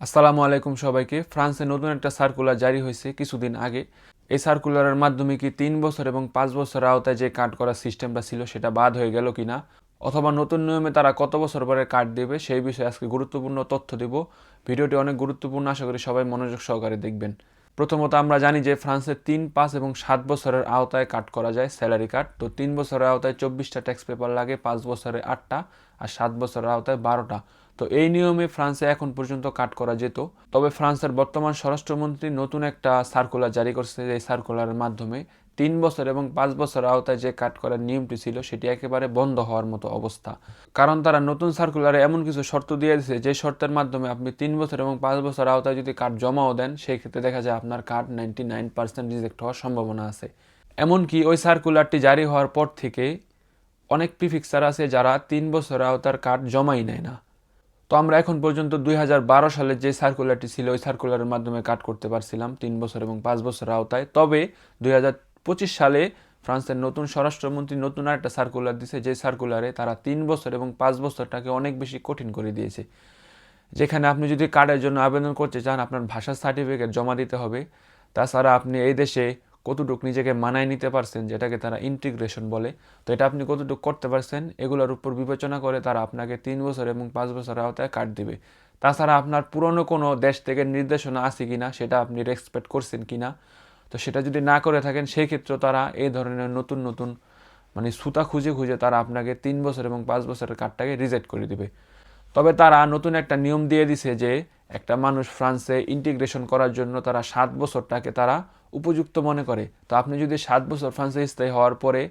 আসসালামু আলাইকুম সবাইকে। ফ্রান্সে নতুন একটা সার্কুলার জারি হয়েছে কিছুদিন আগে। এই সার্কুলারের মাধ্যমে কি তিন বছর এবং পাঁচ বছর আওতায় যে কার্ড করার সিস্টেমটা ছিল সেটা বাদ হয়ে গেল কি না অথবা নতুন নিয়মে তারা কত বছর পরে কার্ড দেবে সেই বিষয়ে আজকে গুরুত্বপূর্ণ তথ্য দেব। ভিডিওটি অনেক গুরুত্বপূর্ণ, আশা করি সবাই মনোযোগ সহকারে দেখবেন। প্রথমত আমরা জানি যে ফ্রান্সে তিন, পাঁচ এবং সাত বছরের আওতায় কাট করা যায় স্যালারি কাট তো তিন বছরের আওতায় চব্বিশটা ট্যাক্স পেপার লাগে, পাঁচ বছরে আটটা আর সাত বছরের আওতায় বারোটা। তো এই নিয়মে ফ্রান্সে এখন পর্যন্ত কাট করা যেত। তবে ফ্রান্সের বর্তমান স্বরাষ্ট্রমন্ত্রী নতুন একটা সার্কুলার জারি করছে, এই সার্কুলারের মাধ্যমে। তিন বছর এবং পাঁচ বছর আওতায় যে কাট করার নিয়মটি ছিল, সেটি একেবারে বন্ধ হওয়ার মতো অবস্থা। কারণ তারা নতুন সার্কুলারে এমন কিছু শর্ত দিয়ে দিয়েছে যে শর্তের মাধ্যমে আপনি তিন বছর এবং পাঁচ বছর আওতায় যদি কার্ড জমাও দেন সেই ক্ষেত্রে দেখা যায় আপনার card ninety nine percent reject হওয়ার সম্ভাবনা আছে। এমনকি ওই সার্কুলারটি জারি হওয়ার পর থেকে অনেক প্রিফিক্সার আছে যারা তিন বছর আওতার কার্ড জমাই নেয় না। তো আমরা এখন পর্যন্ত দুই হাজার বারো সালে যে সার্কুলারটি ছিল, ওই সার্কুলারের মাধ্যমে কাট করতে পারছিলাম তিন বছর এবং পাঁচ বছর আওতায়। তবে দুই হাজার সালে ফ্রান্সের নতুন স্বরাষ্ট্রমন্ত্রী নতুন একটা সার্কুলার দিছে, যে সার্কুলারে তারা তিন বছর এবং পাঁচ বছরটাকে অনেক বেশি কঠিন করে দিয়েছে। যেখানে আপনি যদি কার্ডের জন্য আবেদন করতে চান, আপনার ভাষার সার্টিফিকেট জমা দিতে হবে। তাছাড়া আপনি এই দেশে কতটুকু নিজেকে মানায় নিতে পারছেন, যেটাকে তারা ইন্টিগ্রেশন বলে, তো এটা আপনি কতটুকু করতে পারছেন, এগুলোর উপর বিবেচনা করে তারা আপনাকে তিন বছর এবং পাঁচ বছরের আওতায় কার্ড দিবে। তাছাড়া আপনার পুরনো কোনো দেশ থেকে নির্দেশনা আছে কিনা, সেটা আপনি রেসপেক্ট করছেন কিনা তো সেটা যদি না করে থাকেন সেই ক্ষেত্রে তারা এই ধরনের নতুন নতুন মানে সুতা খুঁজে খুঁজে তারা আপনাকে তিন বছর এবং পাঁচ বছরের কার্ডটাকে রিজেক্ট করে দিবে। তবে তারা নতুন একটা নিয়ম দিয়ে দিছে যে একটা মানুষ ফ্রান্সে ইন্টিগ্রেশন করার জন্য তারা সাত বছরটাকে তারা উপযুক্ত মনে করে। তো আপনি যদি সাত বছর ফ্রান্সে স্থায়ী হওয়ার পরে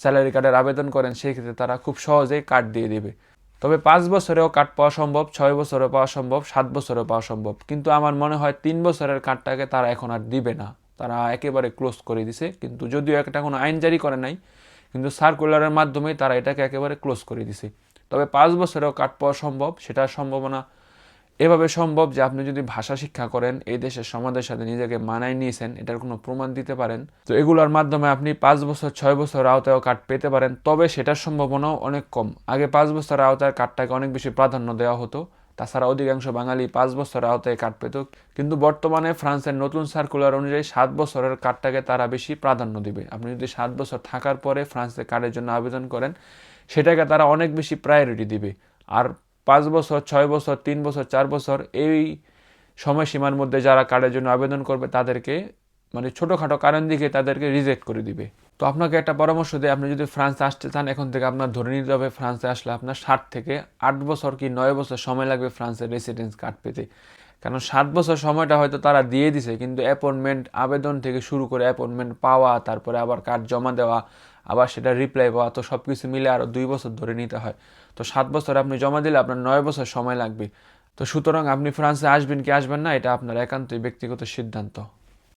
স্যালারি কার্ডের আবেদন করেন সেই ক্ষেত্রে তারা খুব সহজেই কার্ড দিয়ে দেবে। তবে পাঁচ বছরেও কার্ড পাওয়া সম্ভব, ছয় বছরেও পাওয়া সম্ভব, সাত বছরেও পাওয়া সম্ভব। কিন্তু আমার মনে হয় তিন বছরের কার্ডটাকে তারা এখন আর দিবে না। তারা একেবারে ক্লোজ করে দিছে। কিন্তু যদিও একটা কোনো আইন জারি করে নাই, কিন্তু সার্কুলারের মাধ্যমে তারা এটাকে একেবারে ক্লোজ করে দিছে। তবে পাঁচ বছরেও কাট পাওয়া সম্ভব সেটার সম্ভাবনা এভাবে সম্ভব যে আপনি যদি ভাষা শিক্ষা করেন, এই দেশের সমাজের সাথে নিজেকে মানায় নিয়েছেন, এটার কোনো প্রমাণ দিতে পারেন। তো এগুলোর মাধ্যমে আপনি পাঁচ বছর, ছয় বছর আওতায় কার্ড পেতে পারেন, তবে সেটার সম্ভাবনাও অনেক কম। আগে পাঁচ বছর আওতায় কার্ডটাকে অনেক বেশি প্রাধান্য দেওয়া হতো। তাছাড়া অধিকাংশ বাঙালি পাঁচ বছর আওতায় কার্ড পেত, কিন্তু বর্তমানে ফ্রান্সের নতুন সার্কুলার অনুযায়ী সাত বছরের কার্ডটাকে তারা বেশি প্রাধান্য দিবে। আপনি যদি সাত বছর থাকার পরে ফ্রান্সে কার্ডের জন্য আবেদন করেন, সেটাকে তারা অনেক বেশি প্রায়োরিটি দিবে। আর পাঁচ বছর, ছয় বছর, তিন বছর, চার বছর এই সময়সীমার মধ্যে যারা কার্ডের জন্য আবেদন করবে, তাদেরকে মানে ছোটোখাটো কারণ দিকে তাদেরকে রিজেক্ট করে দিবে। তো আপনাকে একটা পরামর্শ দেয় আপনি যদি ফ্রান্সে আসতে চান, এখন থেকে আপনার ধরে নিতে হবে ফ্রান্সে আসলে আপনার ষাট থেকে আট বছর কি নয় বছর সময় লাগবে ফ্রান্সের রেসিডেন্স কার্ড পেতে। কারণ সাত বছর সময়টা হয়তো তারা দিয়ে দিছে, কিন্তু অ্যাপয়েন্টমেন্ট আবেদন থেকে শুরু করে অ্যাপয়েন্টমেন্ট পাওয়া, তারপরে আবার কার্ড জমা দেওয়া, আবার সেটা রিপ্লাই পাওয়া, তো সব কিছু মিলে আরও দুই বছর ধরে নিতে হয়। তো সাত বছর আপনি জমা দিলে আপনার নয় বছর সময় লাগবে। তো সুতরাং আপনি ফ্রান্সে আসবেন কি আসবেন না, এটা আপনার একান্তই ব্যক্তিগত সিদ্ধান্ত।